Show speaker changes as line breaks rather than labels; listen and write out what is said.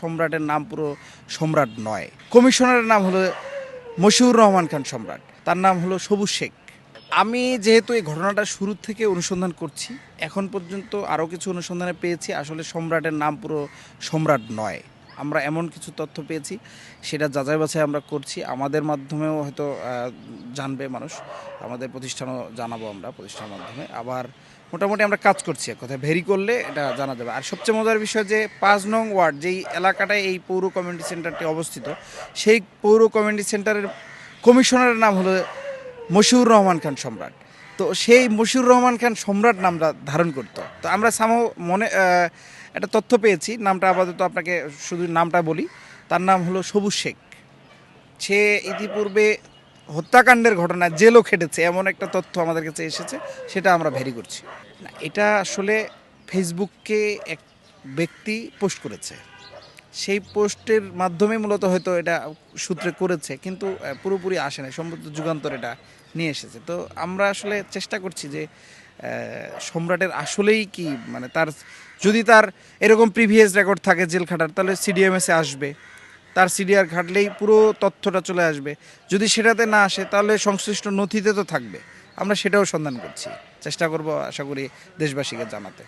সম্রাটের নাম পুরো সম্রাট নয়। কমিশনারের নাম হলো মশিউর রহমান খান সম্রাট। তার নাম হলো সবুজ শেখ। আমি যেহেতু এই ঘটনাটা শুরু থেকে অনুসন্ধান করছি, এখন পর্যন্ত আরও কিছু অনুসন্ধানে পেয়েছি, আসলে সম্রাটের নাম পুরো সম্রাট নয়। আমরা এমন কিছু তথ্য পেয়েছি, সেটা যাচাই বাছাই আমরা করছি। আমাদের মাধ্যমেও হয়তো জানবে মানুষ। আমাদের প্রতিষ্ঠানও জানাব আমরা প্রতিষ্ঠানের মাধ্যমে। আবার মোটামুটি আমরা কাজ করছি এক কথায়। ভেরি করলে এটা জানা যাবে। আর সবচেয়ে মজার বিষয় যে পাঁচ নং ওয়ার্ড, যেই এলাকাটায় এই পৌর কমিউনিটি সেন্টারটি অবস্থিত, সেই পৌর কমিউনিটি সেন্টারের কমিশনারের নাম হলো মশিউর রহমান খান সম্রাট। তো সেই মশিউর রহমান খান সম্রাট নামটা ধারণ করতো। তো আমরা সামো মনে একটা তথ্য পেয়েছি। নামটা আপাতত আপনাকে শুধু নামটা বলি। তার নাম হলো সবুজ শেখ। সে ইতিপূর্বে হত্যাকাণ্ডের ঘটনায় জেলও খেটেছে, এমন একটা তথ্য আমাদের কাছে এসেছে, সেটা আমরা ভেরি করছি। না, এটা আসলে ফেসবুককে এক ব্যক্তি পোস্ট করেছে। সেই পোস্টের মাধ্যমে মূলত হয়তো এটা সূত্রে করেছে, কিন্তু পুরোপুরি আসে না সম্ভবত যুগান্তর এটা নিয়ে এসেছে। তো আমরা আসলে চেষ্টা করছি যে সম্রাটের আসলেই কি মানে তার, যদি তার এরকম প্রিভিয়াস রেকর্ড থাকে জেল খাটার, তাহলে সিডিএমএসে আসবে। তার সিডিআর ঘাটলেই পুরো তথ্যটা চলে আসবে। যদি সেটাতে না আসে, তাহলে সংশ্লিষ্ট নথিতে তো থাকবে। আমরা সেটাও সন্ধান করছি। চেষ্টা করব, আশা করি দেশবাসীকে জানাতে।